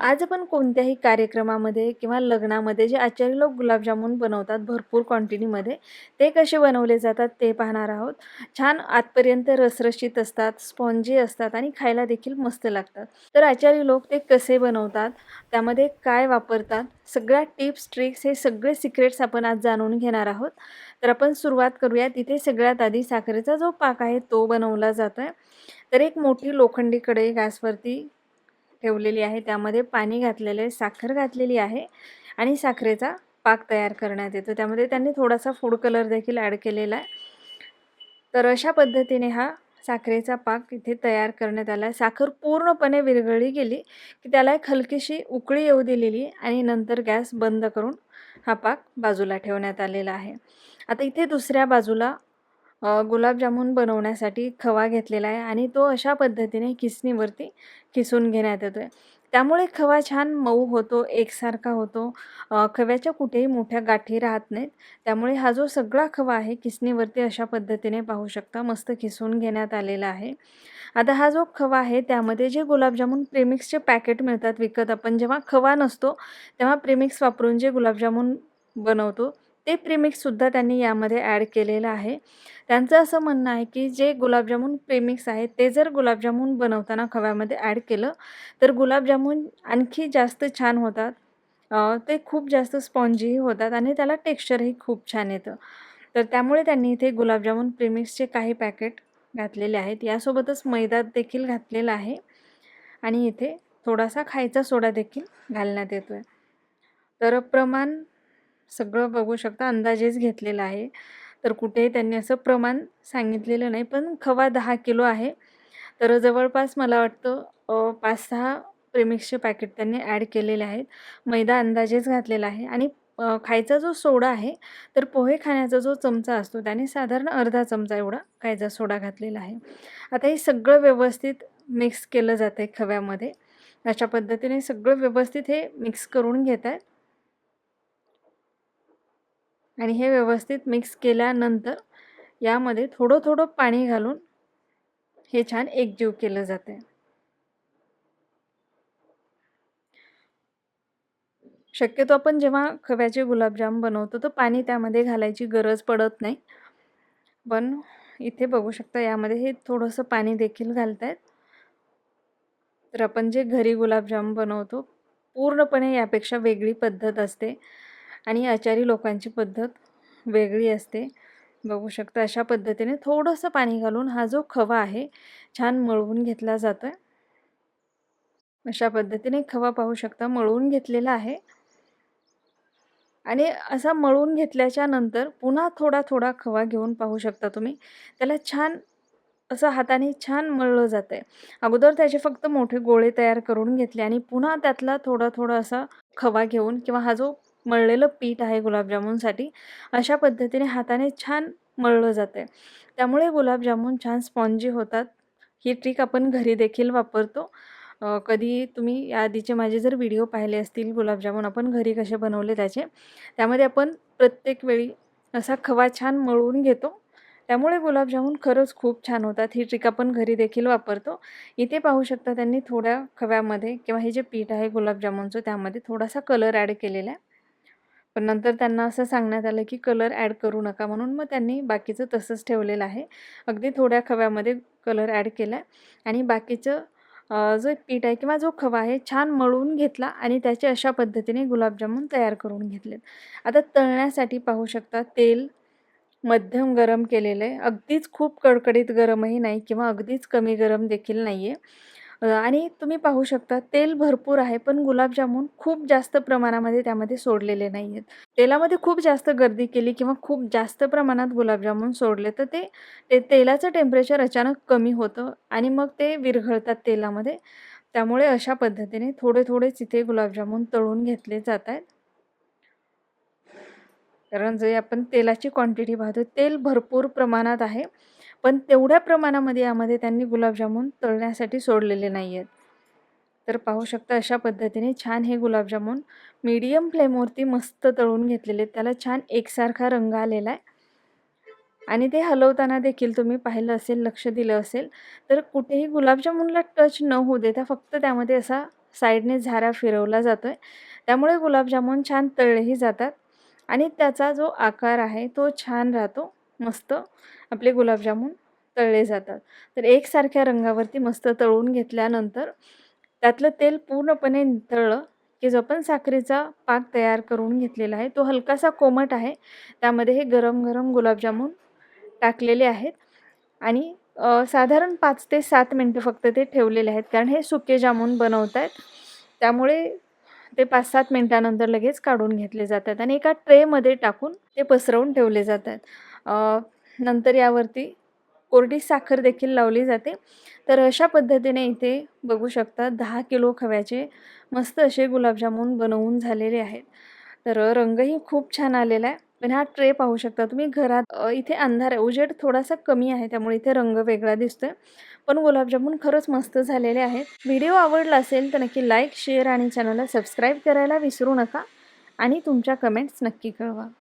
आज आपण कोणत्याही कार्यक्रमामध्ये किंवा लग्नामध्ये जे आचारी लोक गुलाबजामुन बनवतात भरपूर क्वांटिटीमध्ये ते कसे बनवले जातात ते पाहणार आहोत. छान आतपर्यंत रसरशीत असतात स्पॉन्जी असतात आणि खायला देखील मस्त लागतात. तर आचारी लोक ते कसे बनवतात त्यामध्ये काय वापरतात सगळ्या टिप्स ट्रिक्स हे सगळे सिक्रेट्स आपण आज जाणून घेणार आहोत. तर आपण सुरुवात करूया. तिथे सगळ्यात आधी साखरेचा जो पाक आहे तो बनवला जातो आहे तर एक मोठी लोखंडी कढई गॅसवरती ठेवलेली आहे. त्यामध्ये पाणी घातलेलं आहे साखर घातलेली आहे आणि साखरेचा पाक तयार करण्यात येतो. त्यामध्ये त्यांनी थोडासा फूड कलर देखील ॲड केलेला आहे. तर अशा पद्धतीने हा साखरेचा पाक इथे तयार करण्यात आला आहे. साखर पूर्णपणे विरघळली गेली की त्याला एक हलकीशी उकळी येऊ दिलेली आणि नंतर गॅस बंद करून हा पाक बाजूला ठेवण्यात आलेला आहे. आता इथे दुसऱ्या बाजूला गुलाबजामुन बनवण्यासाठी खवा घेतलेला आहे आणि तो अशा पद्धतीने किसणीवरती किसून घेण्यात येतो आहे त्यामुळे खवा छान मऊ होतो एकसारखा होतो. खव्याच्या कुठेही मोठ्या गाठी राहत नाहीत. त्यामुळे हा जो सगळा खवा आहे किसणीवरती अशा पद्धतीने पाहू शकता. मस्त किसून घेण्यात आलेला आहे. आता हा जो खवा आहे त्यामध्ये जे गुलाबजामुन प्रेमिक्सचे पॅकेट मिळतात विकत आपण जेव्हा खवा नसतो तेव्हा प्रेमिक्स वापरून जे गुलाबजामुन बनवतो ते प्रिमिक्ससुद्धा त्यांनी यामध्ये ॲड केलेलं आहे. त्यांचं असं म्हणणं आहे की जे गुलाबजामुन प्रिमिक्स आहेत ते जर गुलाबजामुन बनवताना खव्यामध्ये ॲड केलं तर गुलाबजामुन आणखी जास्त छान होतात. ते खूप जास्त स्पॉन्जीही होतात आणि त्याला टेक्स्चरही खूप छान येतं. तर त्यामुळे त्यांनी इथे गुलाबजामुन प्रिमिक्सचे काही पॅकेट घातलेले आहेत. यासोबतच मैदा देखील घातलेला आहे. आणि इथे थोडासा खायचा सोडा देखील घालण्यात येतो आहे तर प्रमाण सगळं बघू शकता अंदाजेच घेतलेला आहे. तर कुठेही त्यांनी असं प्रमाण सांगितलेलं नाही पण खवा दहा किलो आहे. तर जवळपास मला वाटतं पाच सहा प्रेमिक्सचे पॅकेट त्यांनी ॲड केलेले आहेत. मैदा अंदाजेच घातलेला आहे आणि खायचा जो सोडा आहे तर पोहे खाण्याचा जो चमचा असतो त्याने साधारण अर्धा चमचा एवढा खायचा सोडा घातलेला आहे. आता हे सगळं व्यवस्थित मिक्स केलं जातं आहे खव्यामध्ये. अशा पद्धतीने सगळं व्यवस्थित हे मिक्स करून घेत आहेत आणि हे व्यवस्थित मिक्स केल्यानंतर यामध्ये थोडं थोडं पाणी घालून हे छान एकजीव केलं जाते शक्यतो आपण जेव्हा खव्याचे गुलाबजाम बनवतो तर पाणी त्यामध्ये घालायची गरज पडत नाही. पण इथे बघू शकता यामध्ये हे थोडंसं पाणी देखील घालत आहेत तर आपण जे घरी गुलाबजाम बनवतो पूर्णपणे यापेक्षा वेगळी पद्धत असते. आणि आचारी लोकांची पद्धत वेगळी असते. बघू शकता अशा पद्धतीने थोडंसं पाणी घालून हा जो खवा आहे छान मळवून घेतला जातो आहे अशा पद्धतीने खवा पाहू शकता मळवून घेतलेला आहे. आणि असा मळून घेतल्याच्या नंतर पुन्हा थोडा थोडा खवा घेऊन पाहू शकता तुम्ही. त्याला छान असं हाताने छान मळलं जातं आहे अगोदर त्याचे फक्त मोठे गोळे तयार करून घेतले आणि पुन्हा त्यातला थोडा थोडा असा खवा घेऊन किंवा हा जो मळलेलं पीठ आहे गुलाबजामुनसाठी. अशा पद्धतीने हाताने छान मळलं जातं आहे त्यामुळे गुलाबजामुन छान स्पॉन्जी होतात. ही ट्रिक आपण घरी देखील वापरतो. कधी तुम्ही याआधीचे माझे जर व्हिडिओ पाहिले असतील गुलाबजामुन आपण घरी कसे बनवले त्याचे त्यामध्ये आपण प्रत्येक वेळी असा खवा छान मळवून घेतो. त्यामुळे गुलाबजामुन खरंच खूप छान होतात. ही ट्रिक आपण घरी देखील वापरतो. इथे पाहू शकता त्यांनी थोड्या खव्यामध्ये किंवा हे जे पीठ आहे गुलाबजामुनचं त्यामध्ये थोडासा कलर ॲड केलेला आहे. पण नंतर त्यांना असं सांगण्यात आलं की कलर ॲड करू नका म्हणून मग त्यांनी बाकीचं तसंच ठेवलेलं आहे. अगदी थोड्या खव्यामध्ये कलर ॲड केला आहे आणि बाकीचं जो पीठ आहे किंवा जो खवा आहे छान मळून घेतला आणि त्याचे अशा पद्धतीने गुलाबजामुन तयार करून घेतलेत. आता तळण्यासाठी पाहू शकता तेल मध्यम गरम केलेलं आहे. अगदीच खूप कडकडीत गरमही नाही किंवा अगदीच कमी गरम देखील नाही आहे आणि तुम्ही पाहू शकता तेल भरपूर आहे पण गुलाबजामुन खूप जास्त प्रमाणामध्ये त्यामध्ये सोडलेले नाही आहेत तेलामध्ये खूप जास्त गर्दी केली किंवा खूप जास्त प्रमाणात गुलाबजामुन सोडले तर ते ते तेलाचं टेम्परेचर अचानक कमी होतं आणि मग ते विरघळतात तेलामध्ये. त्यामुळे अशा पद्धतीने थोडे थोडेच इथे गुलाबजामुन तळून घेतले जात आहेत. कारण जे आपण तेलाची क्वांटिटी पाहतो तेल भरपूर प्रमाणात आहे. पण तेवढ्या प्रमाणामध्ये यामध्ये त्यांनी गुलाबजामून तळण्यासाठी सोडलेले नाही आहेत तर पाहू शकता अशा पद्धतीने छान हे गुलाबजामून मीडियम फ्लेमवरती मस्त तळून घेतलेले त्याला छान एकसारखा रंग आलेला आहे. आणि ते हलवताना देखील तुम्ही पाहिलं असेल लक्ष दिलं असेल तर कुठेही गुलाबजामुनला टच न होऊ देता फक्त त्यामध्ये असा साईडने झारा फिरवला जातो आहे त्यामुळे गुलाबजामुन छान तळलेही जातात. आणि त्याचा जो आकार आहे तो छान राहतो. मस्त आपले गुलाबजामुन तळले जातात. तर एकसारख्या रंगावरती मस्त तळून घेतल्यानंतर त्यातलं तेल पूर्णपणे तळलं की जो आपण साखरेचा पाक तयार करून घेतलेला आहे तो हलकासा कोमट आहे. त्यामध्ये हे गरम गरम गुलाबजामुन टाकलेले आहेत. आणि साधारण पाच ते सात मिनटं फक्त ते ठेवलेले आहेत. कारण हे सुके जामून बनवत आहेत त्यामुळे ते पाच सात मिनटानंतर लगेच काढून घेतले जातात. आणि एका ट्रेमध्ये टाकून ते पसरवून ठेवले जातात. नंतर यावरती कोरडी साखर देखील लावली जाते. तर अशा पद्धतीने इथे बघू शकता दहा किलो खव्याचे मस्त असे गुलाबजामून बनवून झालेले आहेत. तर रंगही खूप छान आलेला आहे. पण हा ट्रे पाहू शकता तुम्ही घरात इथे अंधार आहे. उजेड थोडासा कमी आहे त्यामुळे इथे रंग वेगळा दिसतोय. पण गुलाबजामुन खरंच मस्त झालेले आहेत. व्हिडिओ आवडला असेल तर नक्की लाईक शेअर आणि चॅनलला सबस्क्राईब करायला विसरू नका. आणि तुमच्या कमेंट्स नक्की कळवा.